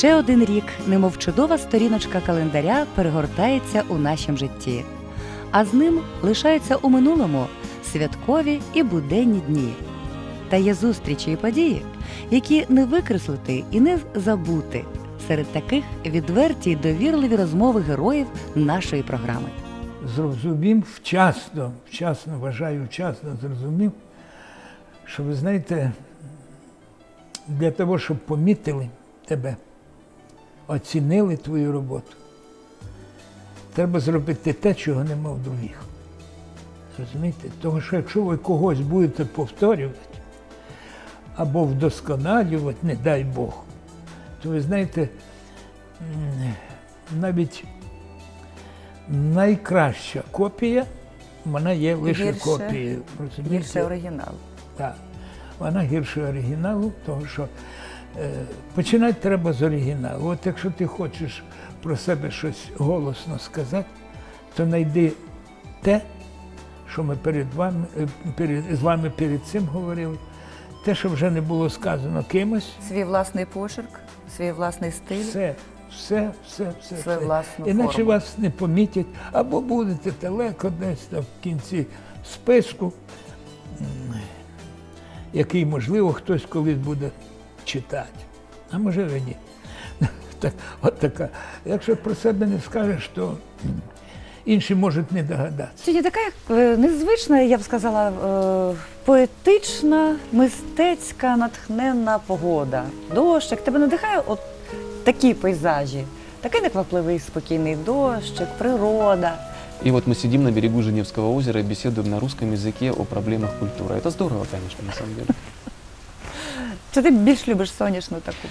Ще один рік, немов чудова сторіночка календаря, перегортається у нашім житті, а з ним лишаються у минулому святкові і буденні дні. Та є зустрічі і події, які не викреслити і не забути. Серед таких відверті й довірливі розмови героїв нашої програми. зрозумів вчасно, вчасно вважаю, вчасно зрозумів, що ви знаєте, для того, щоб помітили тебе, оцінили твою роботу, треба зробити те, чого нема в других. Розумієте? Тому що якщо ви когось будете повторювати або вдосконалювати, не дай Бог, то ви знаєте, навіть найкраща копія, вона є лише Гірше- копією. розумієте? Більше оригінал. Так. Вона гірше оригіналу, тому що починати треба з оригіналу. От якщо ти хочеш про себе щось голосно сказати, то знайди те, що ми перед вами, е, перед, з вами перед цим говорили, те, що вже не було сказано кимось, Свій власний почерк, свій власний стиль, все, все, все, все. все. власну Іначе форму. вас не помітять, або будете далеко десь там в кінці списку, який, можливо, хтось колись буде читати. А може і ні. Так, от така. Якщо про себе не скажеш, то м, інші можуть не догадатися. Сьогодні така е, незвична, я б сказала, е, поетична, мистецька, натхненна погода. Дощик. Тебе надихає от такі пейзажі. Такий неквапливий, спокійний дощик, природа. И вот мы сидим на берегу Женевского озера и беседуем на русском языке о проблемах культуры. Это здорово, конечно, на самом деле. Чи ти більш любиш сонячну таку?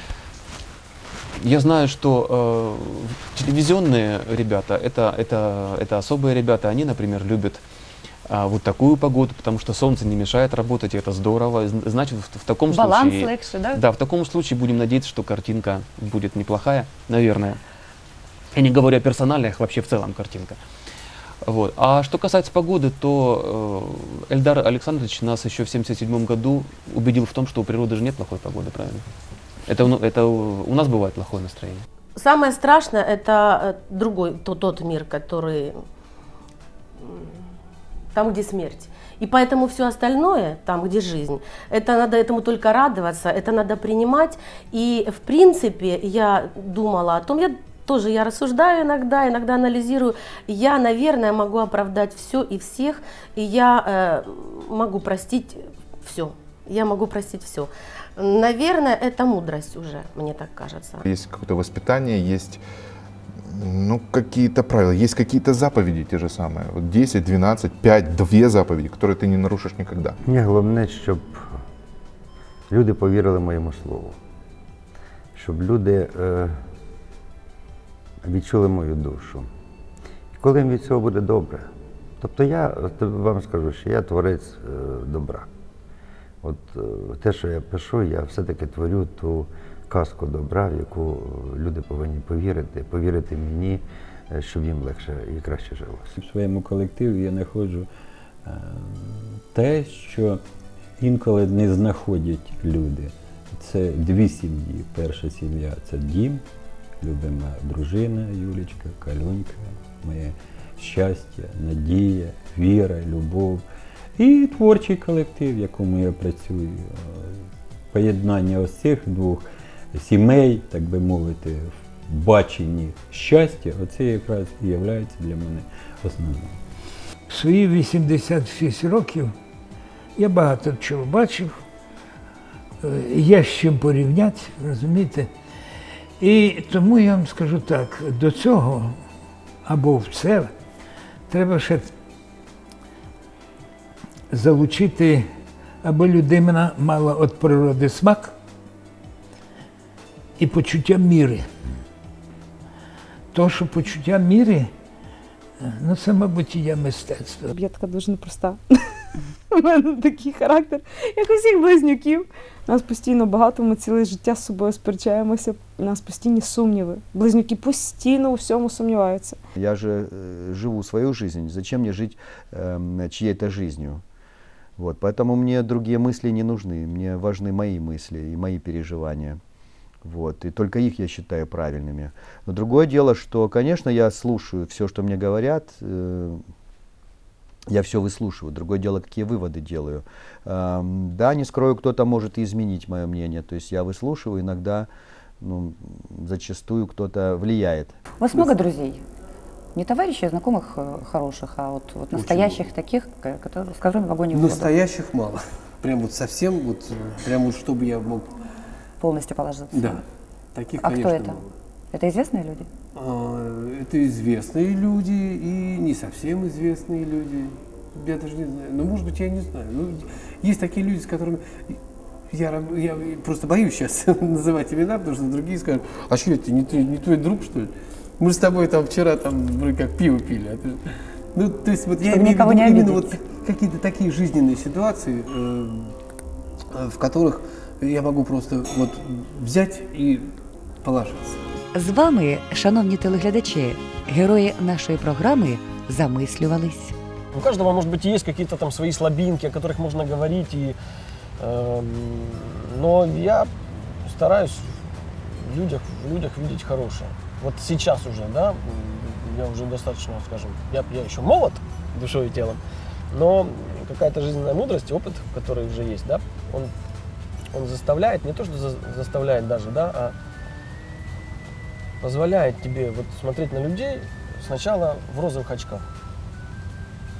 Я знаю, что э, телевизионные ребята, это, это, это особые ребята, они, например, любят а, вот такую погоду, потому что солнце не мешает работать, и это здорово. Зн- Значит, в, в таком Баланс случае... легше, да? Да, в таком случае будем надеяться, что картинка будет неплохая, наверное. Я не говорю о персоналиях, вообще в целом картинка. Вот. А что касается погоды, то э, Эльдар Александрович нас еще в 1977 году убедил в том, что у природы же нет плохой погоды, правильно? Это, у- это у нас бывает плохое настроение. Самое страшное это э, другой, тот, тот мир, который там, где смерть. И поэтому все остальное, там, где жизнь, это надо этому только радоваться, это надо принимать. И в принципе я думала о том, я тоже я рассуждаю иногда, иногда анализирую. Я, наверное, могу оправдать все и всех, и я э, могу простить все. Я могу простить все. Наверное, это мудрость уже, мне так кажется. Есть какое-то воспитание, есть ну, какие-то правила, есть какие-то заповеди те же самые. Вот 10, 12, 5, 2 заповеди, которые ты не нарушишь никогда. Мені головне, щоб люди повірили моєму слову, щоб люди е, відчули мою душу. І коли їм від цього буде добре. Тобто я вам скажу, що я творець е, добра. От е, те, що я пишу, я все-таки творю ту казку добра, в яку люди повинні повірити, повірити мені, е, щоб їм легше і краще жилося. В своєму колективі я знаходжу те, що інколи не знаходять люди. Це дві сім'ї. Перша сім'я це дім, любима дружина Юлічка, Калюнька, моє щастя, надія, віра, любов. І творчий колектив, в якому я працюю. Поєднання ось цих двох сімей, так би мовити, в баченні щастя, оце якраз і є для мене основним. Свої 86 років я багато чого бачив, е, є з чим порівняти, розумієте? І тому я вам скажу так, до цього або в це треба ще залучити, аби людина мала від природи смак і почуття міри. То, що почуття міри, ну це, мабуть, і є мистецтво. Я така дуже непроста. У мене такий характер, як у всіх близнюків. Нас постійно багато, ми ціле життя з собою сперечаємося. У нас постійні сумніви. Близнюки постійно у всьому сумніваються. Я же э, живу свою жизнь, зачем мне жить эм, чьей-то жизнью? Вот, поэтому мне другие мысли не нужны, мне важны мои мысли и мои переживания. Вот, и только их я считаю правильными. Но другое дело, что, конечно, я слушаю все, что мне говорят, э, я все выслушиваю. Другое дело, какие выводы делаю. Эм, да, не скрою, кто-то может и изменить мое мнение. То есть я выслушиваю, иногда, ну, зачастую кто-то влияет. У вас много друзей? Не товарищей, а знакомых э, хороших, а вот, вот настоящих таких, к- которые, с которыми в огонь в воду Настоящих мало. Прям вот совсем, вот, прям вот чтобы я мог... полностью положиться. Да, таких, А кто конечно, это? мало. Это известные люди? А, Это известные люди и не совсем известные люди. Я даже не знаю. Ну, может быть, я не знаю. Ну, есть такие люди, с которыми я, я просто боюсь сейчас называть имена, потому что другие скажут, а что это, не твой, не твой друг, что ли? Мы же с тобой там вчера там вроде как пиво пили. а ты- Ну, то есть вот я Чтобы имею в виду не именно вот обидеть. какие-то такие жизненные ситуации, э, э, в которых я могу просто вот взять и положиться. З вами, шановні телеглядачі, герої нашої програми замислювались. У каждого, может быть, есть какие-то там свои слабинки, о которых можно говорить, и, эм, но я стараюсь в людях, в людях видеть хорошее. Вот сейчас уже, да, м, я уже достаточно, скажем, я, я еще молод душой и телом, но какая-то жизненная мудрость, опыт, который уже есть, да, он, он заставляет, не то, что за- заставляет даже, да, а позволяет тебе вот смотреть на людей сначала в розовых очках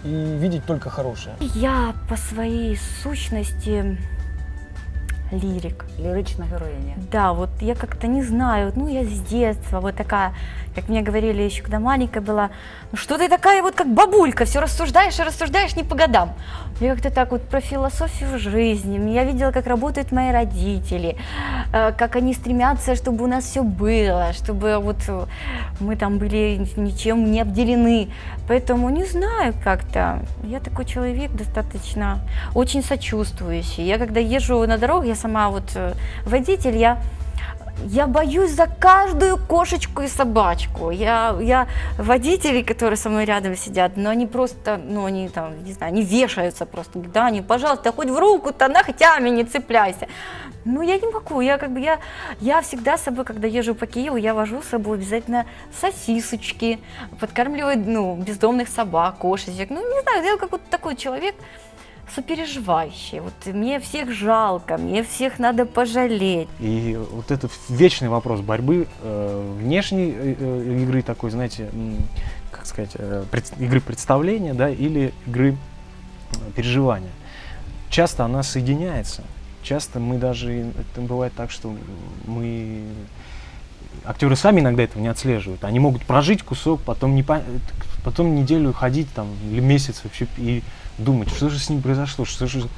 и видеть только хорошее. Я по своей сущности лирик. Лірична героїня. Да, вот я как-то не знаю, ну я с детства вот такая, как мне говорили еще, когда маленькая была, ну что ты такая вот как бабулька, все рассуждаешь и рассуждаешь не по годам. Я как-то так вот про философию жизни, я видела, как работают мои родители, э, как они стремятся, чтобы у нас все было, чтобы вот э, мы там были ничем не обделены. Поэтому не знаю как-то, я такой человек достаточно очень сочувствующий. Я когда езжу на дорогу, я сама вот э, водитель, я я боюсь за каждую кошечку и собачку. Я, я водителей, которые со мной рядом сидят, но они просто, ну они там, не знаю, они вешаются просто. Да, они, пожалуйста, хоть в руку-то ногтями не цепляйся. Ну, я не могу, я как бы, я, я всегда с собой, когда езжу по Киеву, я вожу с собой обязательно сосисочки, подкармливаю, ну, бездомных собак, кошечек. Ну, не знаю, я как вот такой человек, сопереживающий. Вот мне всех жалко, мне всех надо пожалеть. И вот это вечный вопрос борьбы э, внешней э, э, игры такой, знаете, как сказать, э, пред- игры представления, да, или игры э, переживания. Часто она соединяется. Часто мы даже, это бывает так, что мы актеры сами иногда этого не отслеживают. Они могут прожить кусок, потом не по- потом неделю ходить там или месяц вообще и думать, что же с ним произошло, что же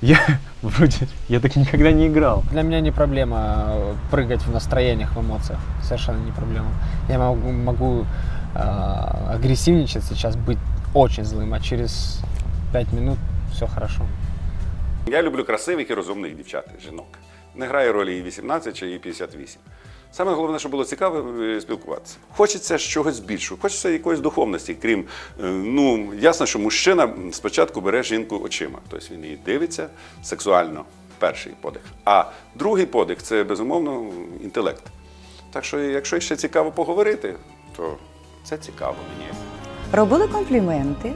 я вроде я так никогда не играл. Для меня не проблема э, прыгать в настроениях, в эмоциях. Совершенно не проблема. Я могу, могу э, агрессивничать сейчас, быть очень злым, а через пять минут все хорошо. Я люблю красивих і розумних дівчат, жінок. Не грає ролі і 18 чи і 58. Саме головне, щоб було цікаво е, спілкуватися. Хочеться чогось більшого, хочеться якоїсь духовності, крім, е, ну, ясно, що мужчина спочатку бере жінку очима. Тобто він її дивиться сексуально, перший подих. А другий подих це, безумовно, інтелект. Так що, якщо ще цікаво поговорити, то це цікаво мені. Робили компліменти.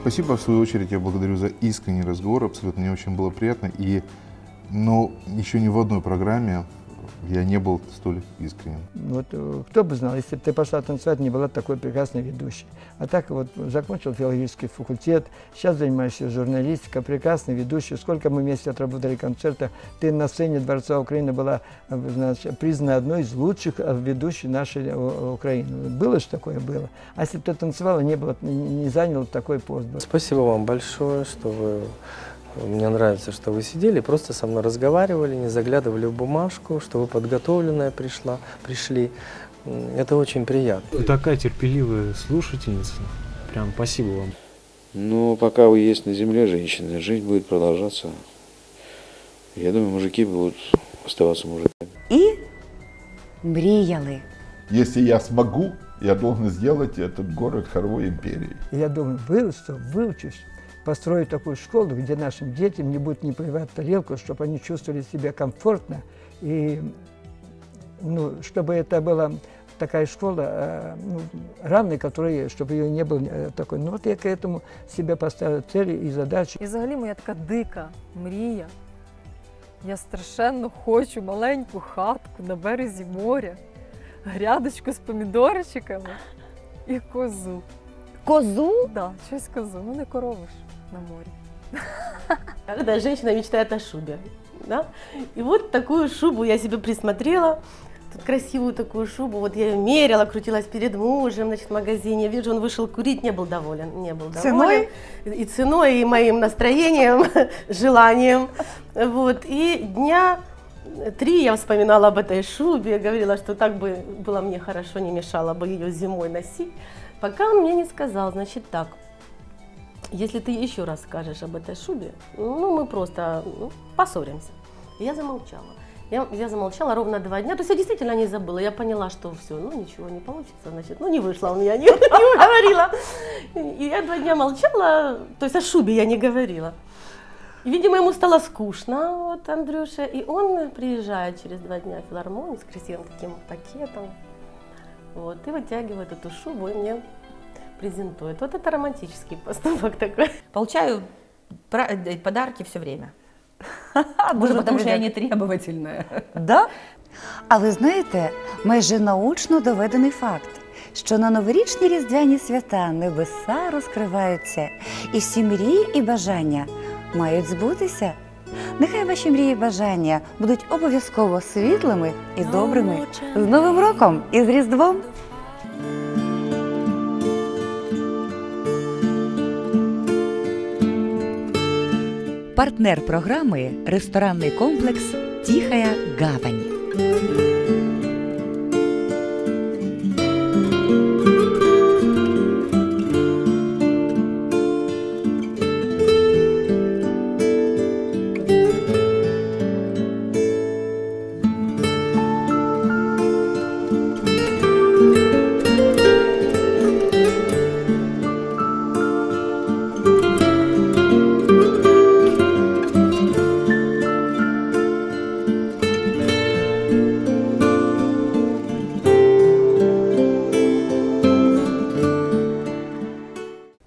Спасибо, в свою очередь, я благодарю за искренний разговор, абсолютно мне очень было приятно. И, ну, еще ни в одной программе я не был столь искренним. Вот э, кто бы знал, если бы ты пошла танцевать, не была такой прекрасной ведущей. А так вот закончил филологический факультет, сейчас занимаешься журналистикой, прекрасный ведущий. Сколько мы вместе отработали концертов. Ты на сцене Дворца Украины была э, значит, признана одной из лучших э, ведущих нашей Украины. Было же такое было. А если бы ты танцевала, не, было, не не занял такой пост. бы. Спасибо вам большое, что вы... Мне нравится, что вы сидели, просто со мной разговаривали, не заглядывали в бумажку, что вы подготовленная пришла, пришли. Это очень приятно. Вы такая терпеливая слушательница. Прям спасибо вам. Но пока вы есть на земле, женщины, жизнь будет продолжаться. Я думаю, мужики будут оставаться мужиками. І мріяли. Если я смогу, я должен сделать этот город хоровой империей. И я думаю, вырасту, выучусь, построю такую школу, где нашим детям не будет не плевать в тарелку, чтобы они чувствовали себя комфортно и ну, чтобы это была такая школа, э, ну, равной, которой, чтобы ее не было э, такой. Ну, вот я к этому себе поставил цели и задачи. І взагалі моя така дика мрія. Я страшенно хочу маленьку хатку на березі моря, грядочку з помідорчиками і козу. Козу? Так, да, щось козу. Ну не корову ж на морі. Когда женщина мечтает о шубе. Да? И вот такую шубу я себе присмотрела. Тут красивую такую шубу. Вот я ее мерила, крутилась перед мужем значит, в магазине. Я вижу, он вышел курить, не был доволен. Не был доволен. Ценой? И ценой, и моим настроением, желанием. Вот. И дня три я вспоминала об этой шубе, говорила, что так бы было мне хорошо, не мешало бы ее зимой носить. Пока он мне не сказал, значит так, если ты еще раз скажешь об этой шубе, ну, мы просто ну, поссоримся. Я замолчала. Я, я замолчала ровно два дня. То есть я действительно не забыла. Я поняла, что все, ну ничего не получится, значит, ну не вышло у меня, не, не уговорила. И я два дня молчала, то есть о шубе я не говорила. И, видимо, ему стало скучно, вот Андрюша, и он приезжает через два дня в филармонию с красивым таким пакетом, вот, и вытягивает эту шубу и мне презентует. Вот это романтический поступок такой. Получаю пра- э, подарки все время. Может, потому тоже что я не требовательная. Да? А ви знаєте, майже научно доведений факт, що на новорічні різдвяні свята небеса розкриваються, і всі мрії і бажання мають збутися. Нехай ваші мрії і бажання будуть обов'язково світлими і добрими. З Новим роком і з Різдвом! Партнер програми ресторанний комплекс Тихая гавань.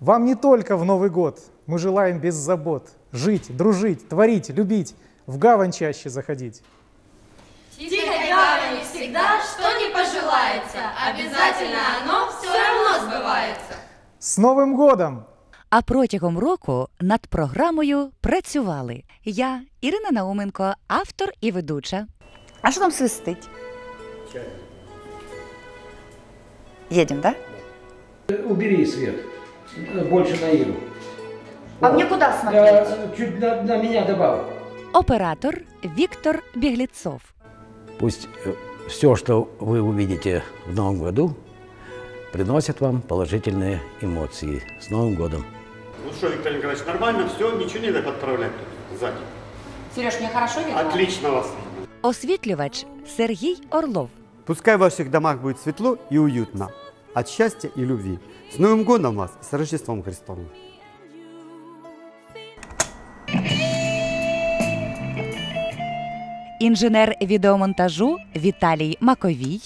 Вам не только в Новый год мы желаем без забот жить, дружить, творить, любить, в гавань чаще заходить. Тихой гавани всегда, что не пожелается, обязательно оно все равно сбывается. С Новым годом! А протягом року над програмою працювали я, Ірина Науменко, автор і ведуча. А що там свистить? Едем, да? Убери свет. Больше на Иру. А мне куда смотреть? Э, Чуть на, на меня добавь. Оператор Віктор Бігліцов. Пусть все, что вы увидите в Новом году, приносит вам положительные эмоции. С Новым годом! Ну что, Виктор Николаевич, нормально все, ничего не надо подправлять тут, сзади. Сереж, мне хорошо видно? Отлично вас. Освітлювач Сергій Орлов. Пускай в ваших домах будет светло и уютно. От счастья и любви. С Новым годом вас! С Рождеством Христовым! Інженер відеомонтажу Віталій Маковій.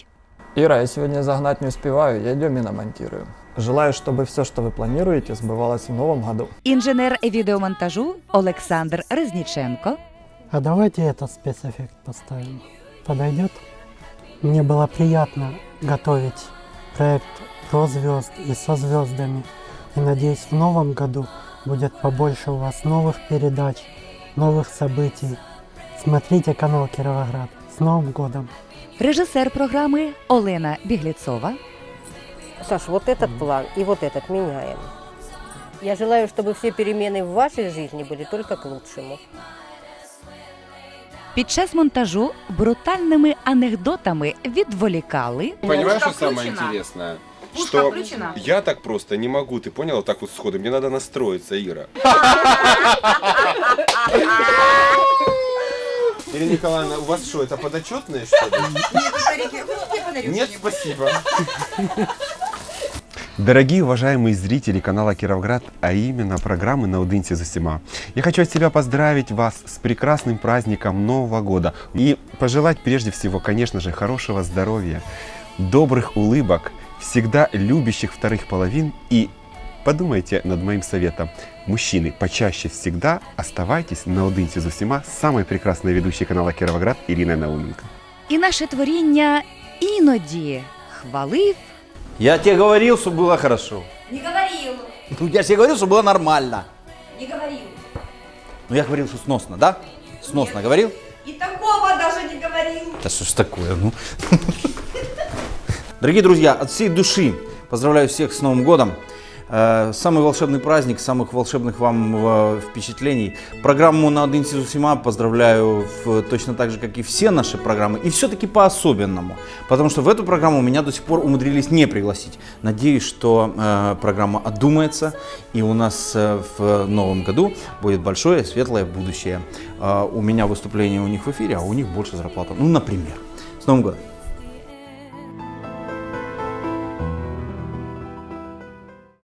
Ира, я сегодня загнать не успеваю, я идем и намонтирую. Желаю, чтобы все, что вы планируете, сбывалось в новом году. Інженер відеомонтажу Олександр Резніченко. А давайте этот спецэффект поставим. Подойдет? Мне было приятно готовить проект про звезд и со звездами. И надеюсь, в новом году будет побольше у вас новых передач, новых событий. Смотрите канал Кировоград. С Новым годом! Режисер програми Олена Бігліцова. Саш, вот этот план и вот этот меняем. Я желаю, чтобы все перемены в вашей жизни были только к лучшему. Під час монтажу брутальними анекдотами відволікали. Понимаешь, что самое интересное? Пушка Что включена. я так просто не могу, ты поняла, вот так вот сходу. Мне надо настроиться, Ира. Ирина Николаевна, у вас что, это подотчетные, что ли? Нет, спасибо. Дорогие уважаемые зрители канала Кировград, а именно программы «Наудинці з усіма». Я хочу от себя поздравить вас с прекрасным праздником Нового года. И пожелать прежде всего, конечно же, хорошего здоровья, добрых улыбок, всегда любящих вторых половин и подумайте над моим советом. Мужчины, почаще всегда оставайтесь наодинці з усіма з самой прекрасной ведущей канала Кіровоград Іриною Науменко. І наше творіння іноді хвалив. я тебе говорил, что было хорошо. Не говорил. Ну, я тебе говорил, что было нормально. Не говорил. Ну, я говорил, что сносно, да? Сносно говорил? И такого даже не говорил. Да что ж такое, ну? Дорогие друзья, от всей души поздравляю всех с Новым годом. Э, Самый волшебный праздник, самых волшебных вам э, впечатлений. Программу на один Сизусима поздравляю в- точно так же, как и все наши программы. И все-таки по-особенному. Потому что в эту программу меня до сих пор умудрились не пригласить. Надеюсь, что э, программа отдумается. И у нас э, в новом году будет большое светлое будущее. Э, у меня выступление у них в эфире, а у них больше зарплата. Ну, например. С Новым годом!